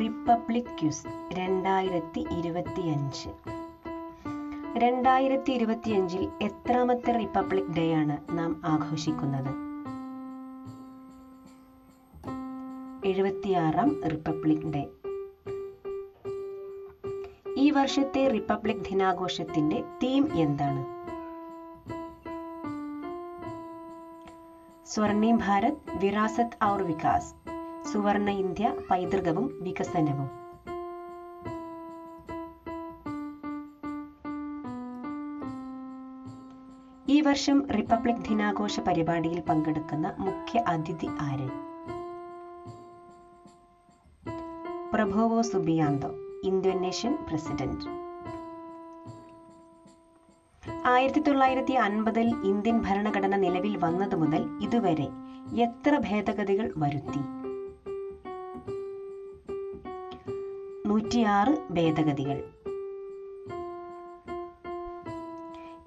Republic quiz രണ്ടായിരത്തി ഇരുപത്തിയഞ്ച് രണ്ടായിരത്തി ഇരുപത്തിയഞ്ചിൽ എത്രാമത്തെ റിപ്പബ്ലിക് ഡേ ആണ് നാം ആഘോഷിക്കുന്നത്? എഴുപത്തിയാറാം റിപ്പബ്ലിക് ഡേ ഈ വർഷത്തെ റിപ്പബ്ലിക് ദിനാഘോഷത്തിന്റെ തീം എന്താണ്? സ്വർണിം ഭാരത് വിറാസത് ഔർ വികാസ്. സുവർണ ഇന്ത്യ പൈതൃകവും വികസനവും. ഈ വർഷം റിപ്പബ്ലിക് ദിനാഘോഷ പരിപാടിയിൽ പങ്കെടുക്കുന്ന മുഖ്യ അതിഥി ആര്? Prabowo Subianto Indonesian president. ആയിരത്തി തൊള്ളായിരത്തി അൻപതിൽ ഇന്ത്യൻ ഭരണഘടന നിലവിൽ വന്നതു മുതൽ ഇതുവരെ എത്ര ഭേദഗതികൾ വരുത്തി? നൂറ്റിയാറ് ഭേദഗതികൾ.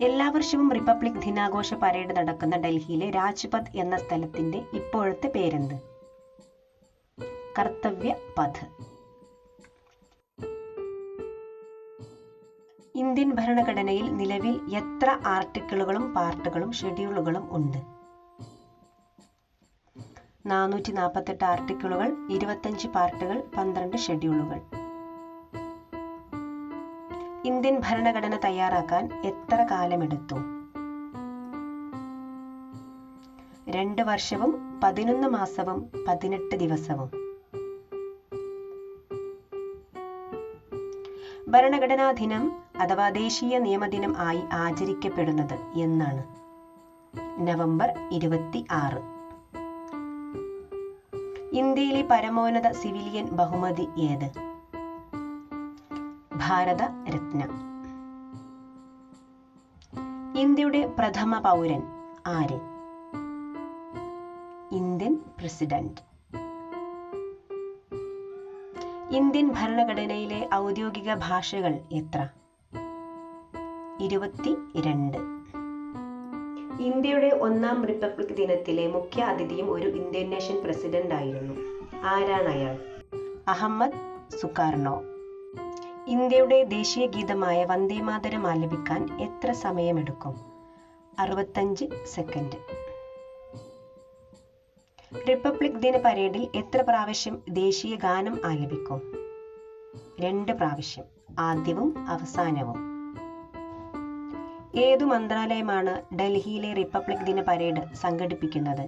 എല്ലാ വർഷവും റിപ്പബ്ലിക് ദിനാഘോഷ പരേഡ് നടക്കുന്ന ഡൽഹിയിലെ രാജ്പഥ് എന്ന സ്ഥലത്തിന്റെ ഇപ്പോഴത്തെ പേരെന്ത്? കർത്തവ്യ പഥ്. ഇന്ത്യൻ ഭരണഘടനയിൽ നിലവിൽ എത്ര ആർട്ടിക്കിളുകളും പാർട്ടുകളും ഷെഡ്യൂളുകളും ഉണ്ട്? നാനൂറ്റി നാൽപ്പത്തെട്ട് ആർട്ടിക്കിളുകൾ ഇരുപത്തഞ്ച് പാർട്ടുകൾ പന്ത്രണ്ട് ഷെഡ്യൂളുകൾ. ഇന്ത്യൻ ഭരണഘടന തയ്യാറാക്കാൻ എത്ര കാലമെടുത്തു? രണ്ട് വർഷവും പതിനൊന്ന് മാസവും പതിനെട്ട് ദിവസവും. ഭരണഘടനാ ദിനം അഥവാ ദേശീയ നിയമദിനം ആയി ആചരിക്കപ്പെടുന്നത് എന്നാണ്. നവംബർ ഇരുപത്തി ആറ് ഇന്ത്യയിലെ പരമോന്നത സിവിലിയൻ ബഹുമതി ഏത്? ഭാരത രത്ന. ഇന്ത്യയുടെ പ്രഥമ പൗരൻ ആര്? Indian president. ഇന്ത്യൻ ഭരണഘടനയിലെ ഔദ്യോഗിക ഭാഷകൾ എത്ര? ഇരുപത്തി രണ്ട് ഇന്ത്യയുടെ ഒന്നാം റിപ്പബ്ലിക് ദിനത്തിലെ മുഖ്യ അതിഥിയും ഒരു ഇന്ത്യൻ നേഷൻ പ്രസിഡന്റ് ആയിരുന്നു ആരാണ് അയാൾ? അഹമ്മദ് സുകാർണോ ഇന്ത്യയുടെ ദേശീയ ഗീതമായ വന്ദേമാതരം ആലപിക്കാൻ എത്ര സമയമെടുക്കും? അറുപത്തഞ്ച് സെക്കൻഡ് റിപ്പബ്ലിക് ദിന പരേഡിൽ എത്ര പ്രാവശ്യം ദേശീയ ഗാനം ആലപിക്കും? രണ്ട് പ്രാവശ്യം ആദ്യവും അവസാനവും. ഏതു മന്ത്രാലയമാണ് ഡൽഹിയിലെ റിപ്പബ്ലിക് ദിന പരേഡ് സംഘടിപ്പിക്കുന്നത്?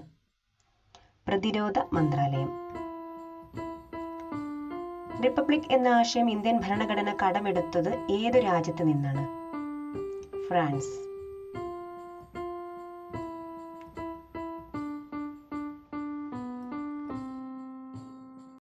പ്രതിരോധ മന്ത്രാലയം. റിപ്പബ്ലിക് എന്ന ആശയം ഇന്ത്യൻ ഭരണഘടന കടമെടുത്തത് ഏതു രാജ്യത്ത് നിന്നാണ്? ഫ്രാൻസ്.